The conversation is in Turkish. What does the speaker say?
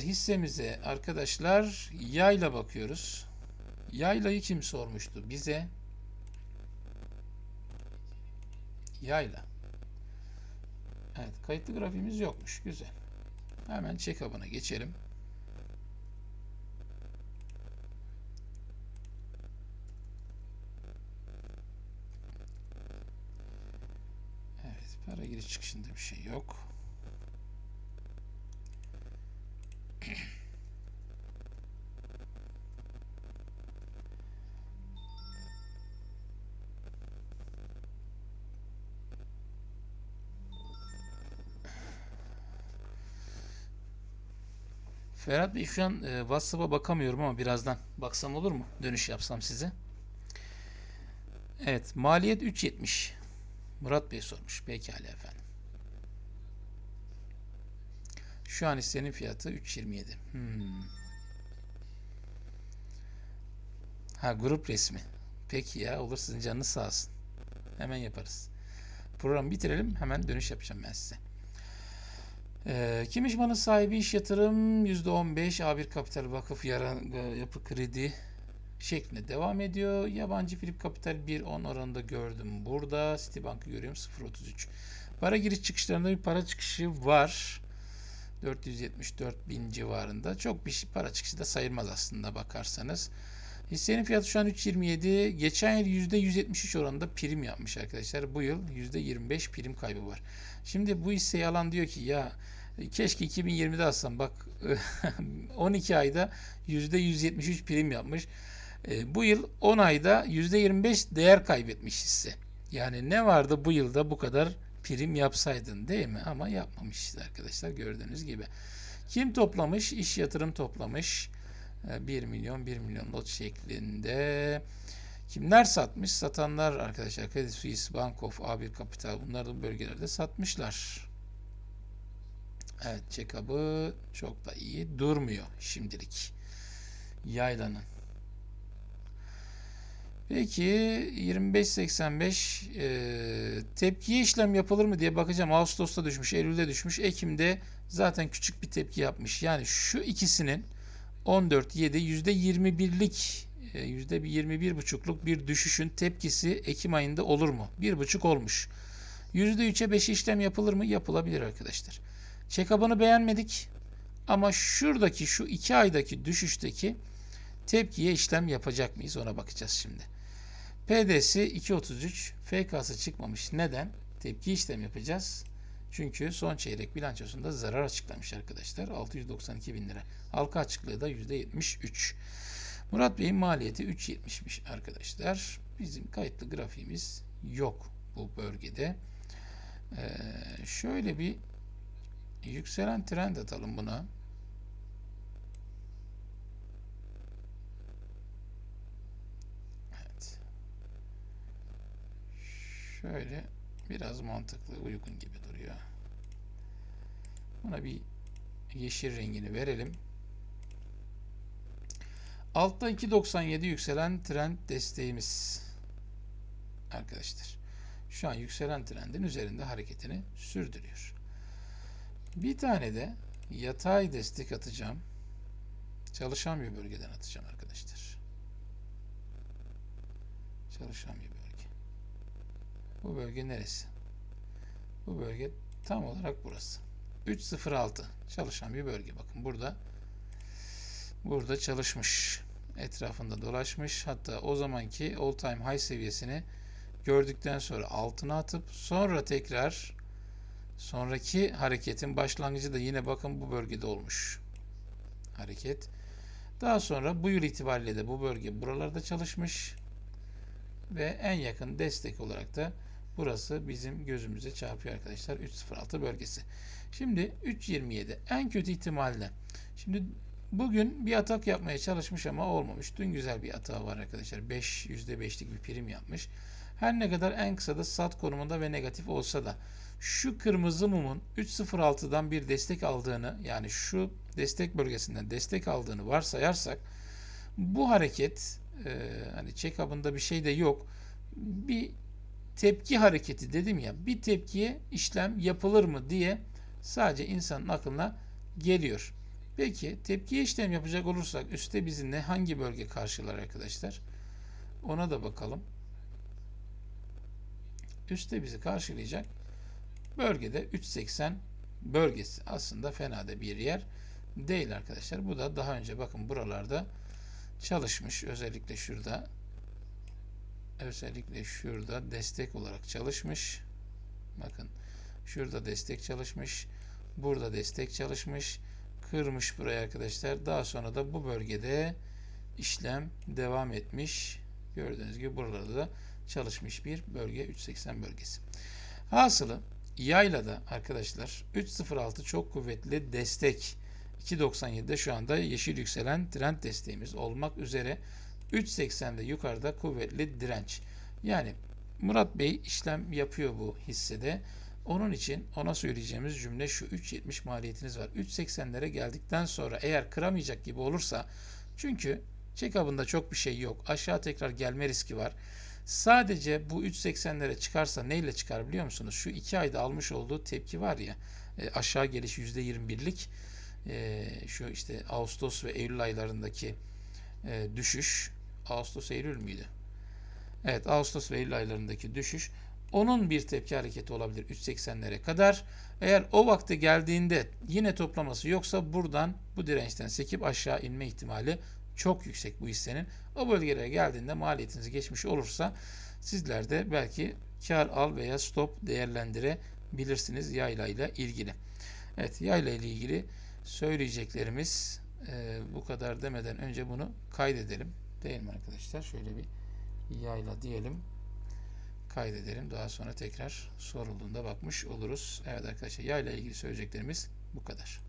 Hissemize arkadaşlar yayla bakıyoruz. Yaylayı kim sormuştu? Bize yayla. Evet, kayıtlı grafiğimiz yokmuş. Güzel. Hemen check-up'ına geçelim. Evet, para giriş çıkışında bir şey yok. Ferhat Bey şu an e, WhatsApp'a bakamıyorum ama birazdan baksam olur mu? Dönüş yapsam size. Evet, maliyet 3.70. Murat Bey sormuş. Pekala efendim. Şu an hissenin fiyatı 3.27. Hmm. Ha grup resmi. Peki ya olur sizin canınız sağ olsun. Hemen yaparız. Programı bitirelim. Hemen dönüş yapacağım ben size. Ee, kim iş malı sahibi iş yatırım %15 A1 Kapital Vakıf Yara, Yapı Kredi şeklinde devam ediyor. Yabancı Filip Kapital 1.10 oranında gördüm. Burada Citibank'ı görüyorum 0.33. Para giriş çıkışlarında bir para çıkışı var. 474 bin civarında. Çok bir şey, para çıkışı da sayılmaz aslında bakarsanız. Hissenin fiyatı şu an 3.27. Geçen yıl %173 oranında prim yapmış arkadaşlar. Bu yıl %25 prim kaybı var. Şimdi bu hisseyi alan diyor ki ya keşke 2020'de alsam. Bak 12 ayda %173 prim yapmış. E, bu yıl 10 ayda %25 değer kaybetmiş hisse. Yani ne vardı bu yılda bu kadar prim yapsaydın değil mi? Ama yapmamış işte arkadaşlar gördüğünüz gibi. Kim toplamış? İş yatırım toplamış. 1 milyon 1 milyon lot şeklinde. Kimler satmış? Satanlar arkadaşlar Credit Suisse, Bank of, A1 Capital bunlar da bölgelerde satmışlar. Evet check-up'ı çok da iyi durmuyor şimdilik. Yaylanın. Peki 25.85 e, tepkiye işlem yapılır mı diye bakacağım. Ağustos'ta düşmüş, Eylül'de düşmüş, Ekim'de zaten küçük bir tepki yapmış. Yani şu ikisinin 14.7 %21'lik yüzde bir 21 buçukluk bir düşüşün tepkisi Ekim ayında olur mu? Bir buçuk olmuş. Yüzde 3'e 5 işlem yapılır mı? Yapılabilir arkadaşlar. Check-up'ını beğenmedik ama şuradaki şu 2 aydaki düşüşteki tepkiye işlem yapacak mıyız? Ona bakacağız şimdi. PD'si 2.33 FK'sı çıkmamış. Neden? Tepki işlem yapacağız. Çünkü son çeyrek bilançosunda zarar açıklamış arkadaşlar. 692 bin lira. Halka açıklığı da %73. Murat Bey'in maliyeti 3.70'miş arkadaşlar. Bizim kayıtlı grafiğimiz yok bu bölgede. Ee, şöyle bir yükselen trend atalım buna. Evet. Şöyle biraz mantıklı, uygun gibi duruyor. Buna bir yeşil rengini verelim. Altta 2.97 yükselen trend desteğimiz. Arkadaşlar. Şu an yükselen trendin üzerinde hareketini sürdürüyor. Bir tane de yatay destek atacağım. Çalışan bir bölgeden atacağım arkadaşlar. Çalışan bir bölge. Bu bölge neresi? Bu bölge tam olarak burası. 306 çalışan bir bölge. Bakın burada burada çalışmış. Etrafında dolaşmış. Hatta o zamanki all time high seviyesini gördükten sonra altına atıp sonra tekrar sonraki hareketin başlangıcı da yine bakın bu bölgede olmuş. Hareket. Daha sonra bu yıl itibariyle de bu bölge buralarda çalışmış ve en yakın destek olarak da burası bizim gözümüze çarpıyor arkadaşlar 306 bölgesi. Şimdi 327 en kötü ihtimalle. Şimdi bugün bir atak yapmaya çalışmış ama olmamış. Dün güzel bir atağı var arkadaşlar. 5 %5'lik bir prim yapmış. Her ne kadar en kısa da sat konumunda ve negatif olsa da şu kırmızı mumun 3.06'dan bir destek aldığını yani şu destek bölgesinden destek aldığını varsayarsak bu hareket e, hani check-up'ında bir şey de yok. Bir tepki hareketi dedim ya bir tepkiye işlem yapılır mı diye sadece insanın aklına geliyor. Peki tepkiye işlem yapacak olursak üstte bizi ne hangi bölge karşılar arkadaşlar? Ona da bakalım. Üstte bizi karşılayacak bölgede 380 bölgesi. Aslında fena da bir yer değil arkadaşlar. Bu da daha önce bakın buralarda çalışmış. Özellikle şurada özellikle şurada destek olarak çalışmış. Bakın şurada destek çalışmış. Burada destek çalışmış. Kırmış buraya arkadaşlar. Daha sonra da bu bölgede işlem devam etmiş. Gördüğünüz gibi buralarda da çalışmış bir bölge 380 bölgesi. Hasılı yaylada arkadaşlar 306 çok kuvvetli destek. 2.97'de şu anda yeşil yükselen trend desteğimiz olmak üzere 3.80'de yukarıda kuvvetli direnç. Yani Murat Bey işlem yapıyor bu hissede. Onun için ona söyleyeceğimiz cümle şu 3.70 maliyetiniz var. 3.80'lere geldikten sonra eğer kıramayacak gibi olursa çünkü check-up'ında çok bir şey yok. Aşağı tekrar gelme riski var. Sadece bu 3.80'lere çıkarsa neyle çıkar biliyor musunuz? Şu 2 ayda almış olduğu tepki var ya e, aşağı geliş %21'lik e, şu işte Ağustos ve Eylül aylarındaki e, düşüş Ağustos Eylül müydü? Evet Ağustos ve Eylül aylarındaki düşüş onun bir tepki hareketi olabilir 3.80'lere kadar. Eğer o vakti geldiğinde yine toplaması yoksa buradan bu dirençten sekip aşağı inme ihtimali çok yüksek bu hissenin. O bölgelere geldiğinde maliyetinizi geçmiş olursa sizler de belki kar al veya stop değerlendirebilirsiniz yayla ile ilgili. Evet yayla ile ilgili söyleyeceklerimiz e, bu kadar demeden önce bunu kaydedelim. Değil mi arkadaşlar? Şöyle bir yayla diyelim. Kaydedelim. Daha sonra tekrar sorulduğunda bakmış oluruz. Evet arkadaşlar yayla ile ilgili söyleyeceklerimiz bu kadar.